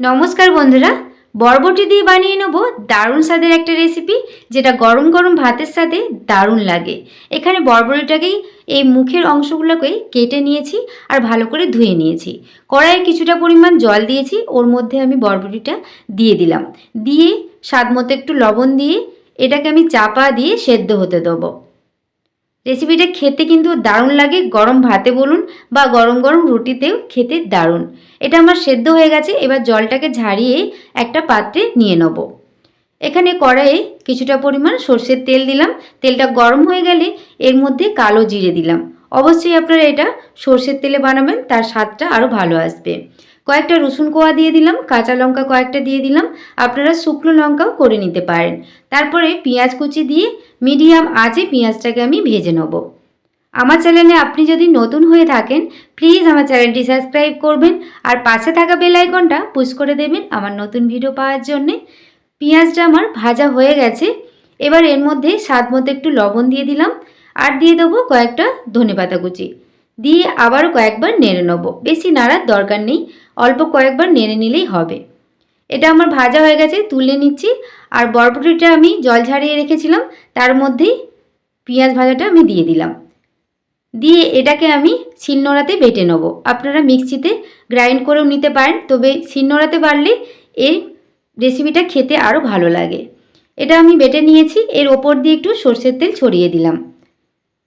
নমস্কার বন্ধুরা, বরবটি দিয়ে বানিয়ে নেব দারুণ স্বাদের একটা রেসিপি যেটা গরম গরম ভাতের সাথে দারুণ লাগে। এখানে বরবটিটাকেই এই মুখের অংশগুলোকেই কেটে নিয়েছি আর ভালো করে ধুয়ে নিয়েছি। কড়াইয়ে কিছুটা পরিমাণ জল দিয়েছি, ওর মধ্যে আমি বরবটিটা দিয়ে দিলাম। দিয়ে স্বাদ মতো একটু লবণ দিয়ে এটাকে আমি চাপা দিয়ে সেদ্ধ হতে দেবো। রেসিপিটা খেতে কিন্তু দারুণ লাগে। গরম ভাতে বলুন বা গরম গরম রুটিতেও খেতে দারুণ। এটা আমার সেদ্ধ হয়ে গেছে, এবার জলটাকে ঝাড়িয়ে একটা পাত্রে নিয়ে নেব। এখানে কড়াইয়ে কিছুটা পরিমাণ সর্ষের তেল দিলাম। তেলটা গরম হয়ে গেলে এর মধ্যে কালো জিরে দিলাম। অবশ্যই আপনারা এটা সর্ষের তেলে বানাবেন, তার স্বাদটা আরও ভালো আসবে। কয়েকটা রসুন কোয়া দিয়ে দিলাম, কাঁচা লঙ্কা কয়েকটা দিয়ে দিলাম। আপনারা শুকনো লঙ্কাও করে নিতে পারেন। তারপরে পেঁয়াজ কুচি দিয়ে মিডিয়াম আঁচে পেঁয়াজটাকে আমি ভেজে নেব। আমার চ্যানেলে আপনি যদি নতুন হয়ে থাকেন, প্লিজ আমার চ্যানেলটি সাবস্ক্রাইব করবেন আর পাশে থাকা বেল আইকনটা পুশ করে দেবেন আমার নতুন ভিডিও পাওয়ার জন্যে। পেঁয়াজটা আমার ভাজা হয়ে গেছে। এবার এর মধ্যে স্বাদ মতো একটু লবণ দিয়ে দিলাম। আর দিয়ে দেবো কয়েকটা ধনেপাতা কুচি। দিয়ে আবারও কয়েকবার নেড়ে নেব। বেশি নাড়ার দরকার নেই, অল্প কয়েকবার নেড়ে নিলেই হবে। এটা আমার ভাজা হয়ে গেছে, তুলে নিচ্ছি। আর বরবটিটা আমি জল ঝাড়িয়ে রেখেছিলাম, তার মধ্যেই পেঁয়াজ ভাজাটা আমি দিয়ে দিলাম। দিয়ে এটাকে আমি শিলনোড়াতে বেটে নেব। আপনারা মিক্সিতে গ্রাইন্ড করেও নিতে পারেন, তবে শিলনোড়াতে বাড়লে এই রেসিপিটা খেতে আরও ভালো লাগে। এটা আমি বেটে নিয়েছি, এর ওপর দিয়ে একটু সর্ষের তেল ছড়িয়ে দিলাম।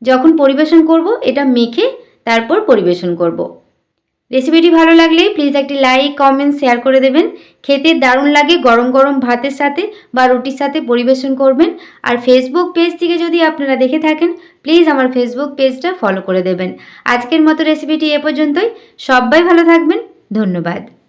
যখন পরিবেশন করব, এটা মেখে তারপর পরিবেশন করব। রেসিপিটি ভালো লাগলে প্লিজ একটি লাইক কমেন্ট শেয়ার করে দেবেন। খেতে দারুণ লাগে, গরম গরম ভাতের সাথে বা রুটির সাথে পরিবেশন করবেন। আর ফেসবুক পেজ থেকে যদি আপনারা দেখে থাকেন প্লিজ আমার ফেসবুক পেজটা ফলো করে দেবেন। আজকের মতো রেসিপিটি এ পর্যন্তই। সবাই ভালো থাকবেন। ধন্যবাদ।